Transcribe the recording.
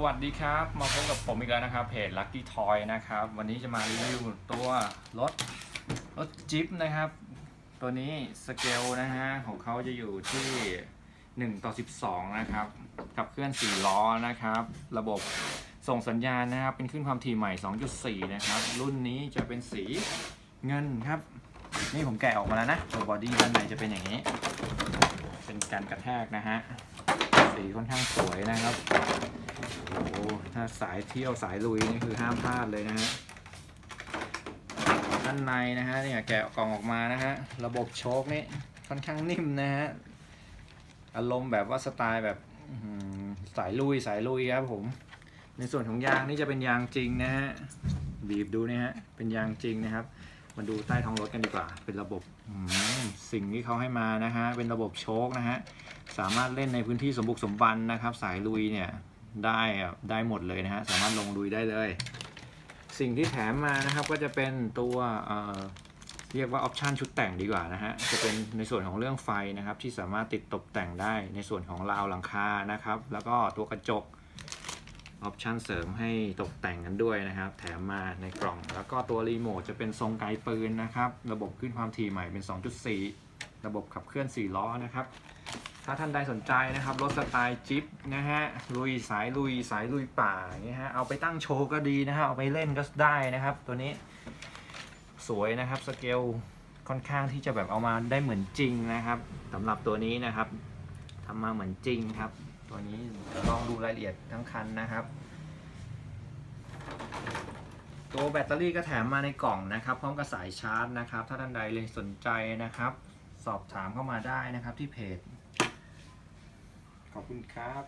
สวัสดีครับ มาพบกับผมอีกแล้วนะครับเพจ Lucky Toy นะครับ วันนี้จะมารีวิวตัวรถรถจิ๊บนะครับ ตัวนี้สเกลนะฮะของเขาจะอยู่ที่ 1 ต่อ 12 นะครับ ขับเคลื่อน 4 ล้อนะครับ ระบบส่งสัญญาณนะครับ เป็นขึ้นความถี่ใหม่ 2.4 นะครับ รุ่นนี้จะเป็นสีเงินครับ นี่ผมแกะออกมาแล้วนะ ตัวบอดี้ด้านในจะเป็นอย่างนี้ เป็นการกระแทกนะฮะ สีค่อนข้างสวยนะครับโอ้ถ้าสายเที่ยวสายลุยนี่คือห้ามพลาดเลยนะฮะด้านในนะฮะเนี่ยแกะกล่องออกมานะฮะระบบโชคนี่ค่อนข้างนิ่มนะฮะอารมณ์แบบว่าสไตล์แบบสายลุยสายลุยครับผม ในส่วนของยางนี่จะเป็นยางจริงนะฮะบีบดูนะฮะเป็นยางจริงนะครับ มาดูใต้ท้องรถกันดีกว่า เป็นระบบอืมสิ่งที่เขาให้มานะฮะ เป็นระบบโชคนะฮะ สามารถเล่นในพื้นที่สมบุกสมบันนะครับ สายลุยเนี่ยได้อะได้หมดเลยนะฮะ สามารถลงลุยได้เลย สิ่งที่แถมมานะครับก็จะเป็นตัวเอ่อเรียกว่าออปชันชุดแต่งดีกว่านะฮะ จะเป็นในส่วนของเรื่องไฟนะครับ ที่สามารถติดตกแต่งได้ในส่วนของราวหลังคานะครับ แล้วก็ตัวกระจก ออปชันเสริมให้ตกแต่งกันด้วยนะครับ แถมมาในกล่อง แล้วก็ตัวรีโมทจะเป็นทรงไกลปืนนะครับ ระบบขึ้นความถี่ใหม่เป็น 2.4 ระบบขับเคลื่อน 4 ล้อนะครับ ถ้าท่านใดสนใจนะครับ รถสไตล์จิ๊บนะฮะ ลุยสายลุยสายลุยป่าเงี้ยฮะ เอาไปตั้งโชว์ก็ดีนะฮะ เอาไปเล่นก็ได้นะครับ ตัวนี้สวยนะครับสเกลค่อนข้างที่จะแบบเอามาได้เหมือนจริงนะครับสำหรับตัวนี้นะครับทำมาเหมือนจริงครับ ตัวนี้ลองดูรายละเอียดทั้งคันนะครับ ตัวแบตเตอรี่ก็แถมมาในกล่องนะครับ พร้อมกับสายชาร์จนะครับ ถ้าท่านใดเลยสนใจนะครับ สอบถามเข้ามาได้นะครับที่เพจ ขอบคุณครับ